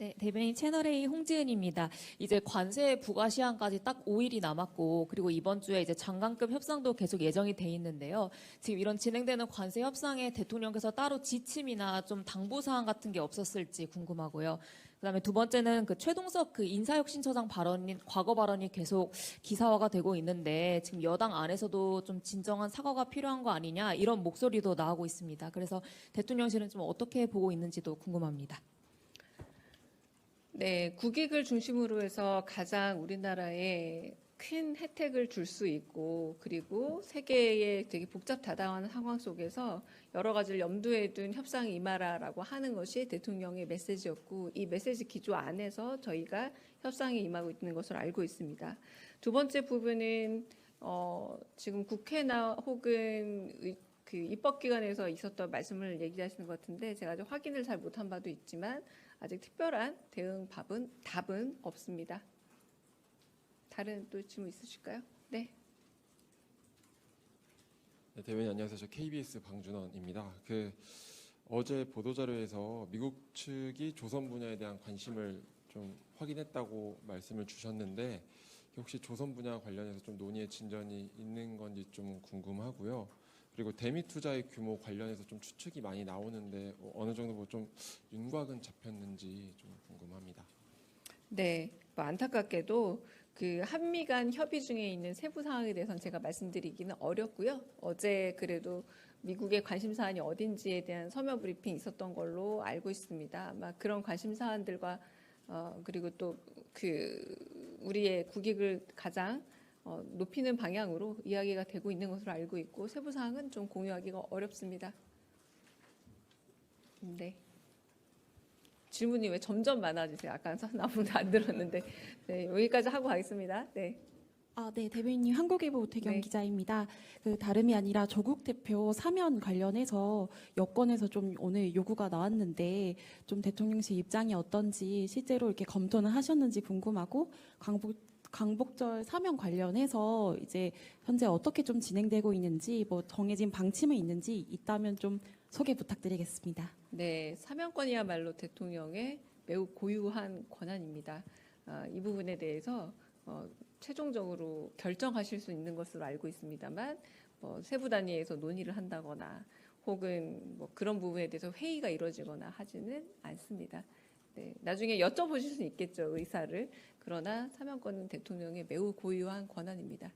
네, 대변인 채널A 홍지은입니다. 이제 관세 부과 시한까지 딱 5일이 남았고 그리고 이번 주에 이제 장관급 협상도 계속 예정이 돼 있는데요. 지금 이런 진행되는 관세 협상에 대통령께서 따로 지침이나 좀 당부 사항 같은 게 없었을지 궁금하고요. 그다음에 두 번째는 그 최동석 그 인사혁신처장 발언인 과거 발언이 계속 기사화가 되고 있는데 지금 여당 안에서도 좀 진정한 사과가 필요한 거 아니냐 이런 목소리도 나오고 있습니다. 그래서 대통령실은 좀 어떻게 보고 있는지도 궁금합니다. 네, 국익을 중심으로 해서 가장 우리나라에 큰 혜택을 줄 수 있고 그리고 세계의 되게 복잡다당한 상황 속에서 여러 가지를 염두에 둔 협상에 임하라라고 하는 것이 대통령의 메시지였고 이 메시지 기조 안에서 저희가 협상에 임하고 있는 것으로 알고 있습니다. 두 번째 부분은 어, 지금 국회나 혹은 의- 그 입법 기관에서 있었던 말씀을 얘기하시는 것 같은데 제가 아직 확인을 잘 못한 바도 있지만 아직 특별한 대응 밥은 답은 없습니다. 다른 또 질문 있으실까요? 네. 네, 대변인 안녕하세요. 저 KBS 방준원입니다. 그 어제 보도 자료에서 미국 측이 조선 분야에 대한 관심을 좀 확인했다고 말씀을 주셨는데 혹시 조선 분야 관련해서 좀 논의의 진전이 있는 건지 좀 궁금하고요. 그리고 대미 투자의 규모 관련해서 좀 추측이 많이 나오는데 어, 어느 정도 뭐좀 윤곽은 잡혔는지 좀 궁금합니다. 네. 뭐 안타깝게도 그 한미 간 협의 중에 있는 세부 사항에 대해서는 제가 말씀드리기는 어렵고요. 어제 그래도 미국의 관심 사안이 어딘지에 대한 서면 브리핑 있었던 걸로 알고 있습니다. 아마 그런 관심 사안들과 어 그리고 또 그 우리의 국익을 가장 어, 높이는 방향으로 이야기가 되고 있는 것으로 알고 있고 세부 사항은 좀 공유하기가 어렵습니다. 네. 질문이 왜 점점 많아지세요? 아까 아무도 안 들었는데 네, 여기까지 하고 가겠습니다. 네. 아, 네, 대변인님 한국일보 오태경 네. 기자입니다. 그 다름이 아니라 조국 대표 사면 관련해서 여권에서 좀 오늘 요구가 나왔는데 좀 대통령실 입장이 어떤지 실제로 이렇게 검토는 하셨는지 궁금하고 광복 광복절 사면 관련해서 이제 현재 어떻게 좀 진행되고 있는지 뭐 정해진 방침이 있는지 있다면 좀 소개 부탁드리겠습니다. 네, 사면권이야말로 대통령의 매우 고유한 권한입니다. 아, 이 부분에 대해서 어, 최종적으로 결정하실 수 있는 것으로 알고 있습니다만 뭐 세부 단위에서 논의를 한다거나 혹은 뭐 그런 부분에 대해서 회의가 이루어지거나 하지는 않습니다. 네, 나중에 여쭤보실 수 있겠죠 의사를 그러나 사면권은 대통령의 매우 고유한 권한입니다.